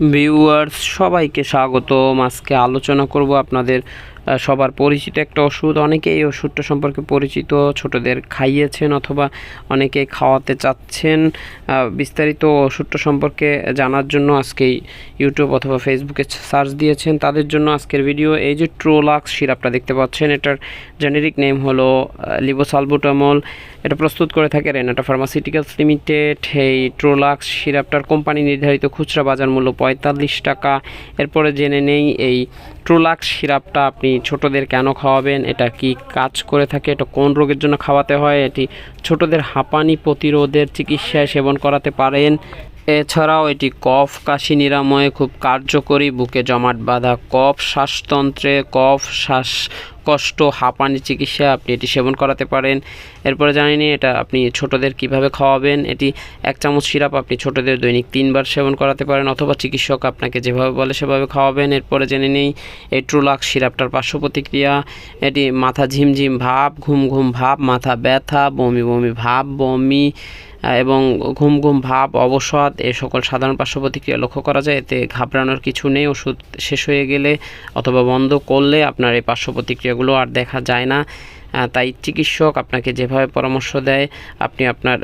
Viewers সবাইকে স্বাগতম। আজকে আলোচনা করব আপনাদের সবার পরিচিত একটা ওষুধ। অনেকে এই ওষুধটা সম্পর্কে পরিচিত, ছোটদের খাইয়েছেন অথবা অনেকে খাওয়াতে চাচ্ছেন। বিস্তারিত ওষুধটা সম্পর্কে জানার জন্য আজকে ইউটিউব অথবা ফেসবুকে সার্চ দিয়েছেন। তাদের জন্য আজকের ভিডিও এই যে ট্রোলাক্স সিরাপটা দেখতে পাচ্ছেন, এটার জেনেরিক নেম হলো লিবোসালবুটামল। এটা প্রস্তুত করে থাকে রেনাটা ফার্মাসিউটিক্যালস লিমিটেড এই ট্রোলাক্স সিরাপটার কোম্পানি নির্ধারিত খুচরা বাজার মূল্য পঁয়তাল্লিশ টাকা। এরপরে জেনে নেই, এই ট্রোলাক্স সিরাপটা আপনি ছোটদের কেন খাওয়াবেন? এটা কি কাজ করে থাকে? এটা কোন রোগের জন্য খাওয়াতে হয়? এটি ছোটদের হাঁপানি প্রতিরোধের চিকিৎসায় সেবন করাতে পারেন। এছাড়াও এটি কফ, কাশি নিরাময়ে খুব কার্যকরী। বুকে জমাট বাঁধা কফ শ্বাসতন্ত্রে কফ শ্বাস কষ্ট, হাঁপানি চিকিৎসা আপনি এটি সেবন করাতে পারেন। এরপরে জানিনি এটা আপনি ছোটদের কীভাবে খাওয়াবেন। এটি এক চামচ সিরাপ আপনি ছোটদের দৈনিক তিনবার সেবন করাতে পারেন অথবা চিকিৎসক আপনাকে যেভাবে বলে সেভাবে খাওয়াবেন। এরপরে জেনে নেই এই ট্রুলাক্স সিরাপটার পার্শ্ব প্রতিক্রিয়া, এটি মাথা ঝিমঝিম ভাব, ঘুম ঘুম ভাব, মাথা ব্যথা, বমি বমি ভাব, বমি এবং ঘুম ঘুম ভাব, অবসাদ, এ সকল সাধারণ পার্শ্ব প্রতিক্রিয়া লক্ষ্য করা যায়। এতে ঘাবড়ানোর কিছু নেই, ওষুধ শেষ হয়ে গেলে অথবা বন্ধ করলে আপনার এই পার্শ্ব প্রতিক্রিয়াগুলো আর দেখা যায় না। তাই চিকিৎসক আপনাকে যেভাবে পরামর্শ দেয়, আপনি আপনার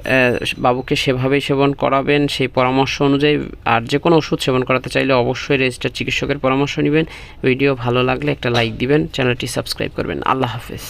বাবুকে সেভাবেই সেবন করাবেন। সেই পরামর্শ অনুযায়ী আর যে কোনো ওষুধ সেবন করাতে চাইলে অবশ্যই রেজিস্টার চিকিৎসকের পরামর্শ নেবেন। ভিডিও ভালো লাগলে একটা লাইক দিবেন, চ্যানেলটি সাবস্ক্রাইব করবেন। আল্লাহ হাফেজ।